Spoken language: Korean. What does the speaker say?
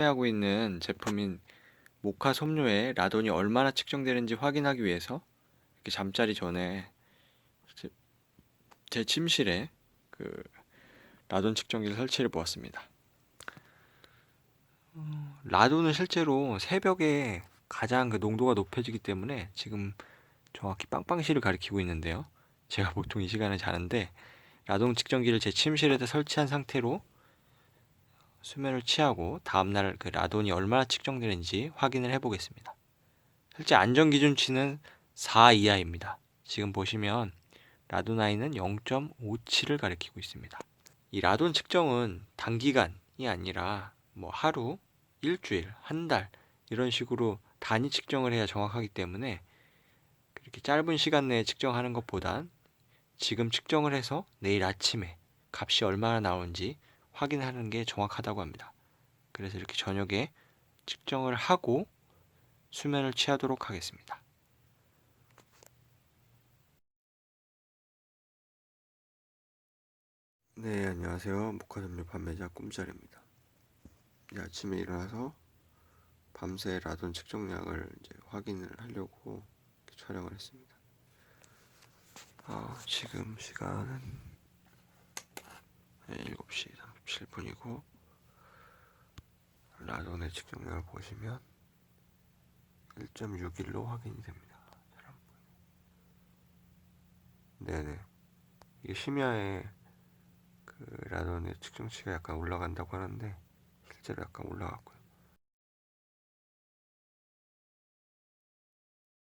판매하고 있는 제품인 모카 섭료에 라돈이 얼마나 측정되는지 확인하기 위해서 이렇게 잠자리 전에 제, 제 침실에 그 라돈 측정기를 설치해 보았습니다. 어, 라돈은 실제로 새벽에 가장 그 농도가 높아지기 때문에 지금 정확히 빵빵시를 가리키고 있는데요. 제가 보통 이 시간에 자는데 라돈 측정기를 제 침실에다 설치한 상태로 수면을 취하고 다음날 그 라돈이 얼마나 측정되는지 확인을 해보겠습니다. 실제 안전 기준치는 4 이하입니다. 지금 보시면 라돈 아이는 0.57을 가리키고 있습니다. 이 라돈 측정은 단기간이 아니라 뭐 하루, 일주일, 한 달 이런 식으로 단위 측정을 해야 정확하기 때문에 그렇게 짧은 시간 내에 측정하는 것보단 지금 측정을 해서 내일 아침에 값이 얼마나 나오는지 확인하는 게 정확하다고 합니다. 그래서 이렇게 저녁에 측정을 하고 수면을 취하도록 하겠습니다. 네, 안녕하세요. 목화점류 판매자 꿈자리입니다. 아침에 일어나서 밤새 라돈 측정량을 이제 확인을 하려고 촬영을 했습니다. 아, 지금 시간은 7시 37분이고 라돈의 측정량을 보시면 1.61로 확인이 됩니다. 네네. 이게 심야에 그 라돈의 측정치가 약간 올라간다고 하는데 실제로 약간 올라갔고요.